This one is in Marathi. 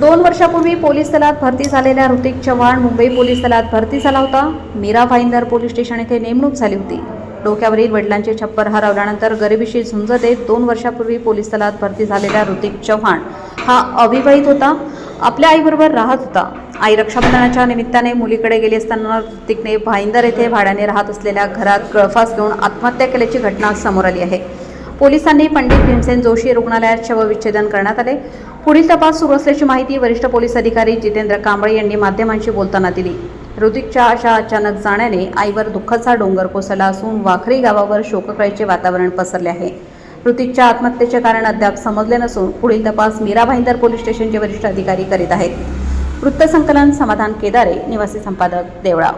दोन वर्षापूर्वी पोलीस दलात भरती झालेल्या ऋतिक चव्हाण मुंबई पोलीस दलात भरती झाला होता. मीरा भाईंदर पोलीस स्टेशन येथे नेमणूक झाली होती. डोक्यावरील वडिलांचे छप्पर हरवल्यानंतर गरिबीशी झुंज देत दोन वर्षापूर्वी पोलीस दलात भरती झालेल्या ऋतिक चव्हाण हा अविवाहित होता. आपल्या आईबरोबर राहत होता. आई रक्षाबंधनाच्या निमित्ताने मुलीकडे गेली असताना ऋतिकने भाईंदर येथे भाड्याने राहत असलेल्या घरात गळफास घेऊन आत्महत्या केल्याची घटना समोर आली आहे. पोलिसांनी पंडित भीमसेन जोशी रुग्णालयात शवविच्छेदन करण्यात आले. पुढील तपास सुरू असल्याची माहिती वरिष्ठ पोलीस अधिकारी जितेंद्र कांबळे यांनी माध्यमांशी बोलताना दिली. ऋतिकच्या अशा अचानक जाण्याने आईवर दुःखाचा डोंगर कोसळला असून वाखरी गावावर शोककळेचे वातावरण पसरले आहे. ऋतिकच्या आत्महत्येचे कारण अद्याप समजले नसून पुढील तपास मीरा भाईंदर पोलीस स्टेशनचे वरिष्ठ अधिकारी करीत आहेत. वृत्तसंकलन समाधान केदारे निवासी संपादक देवळा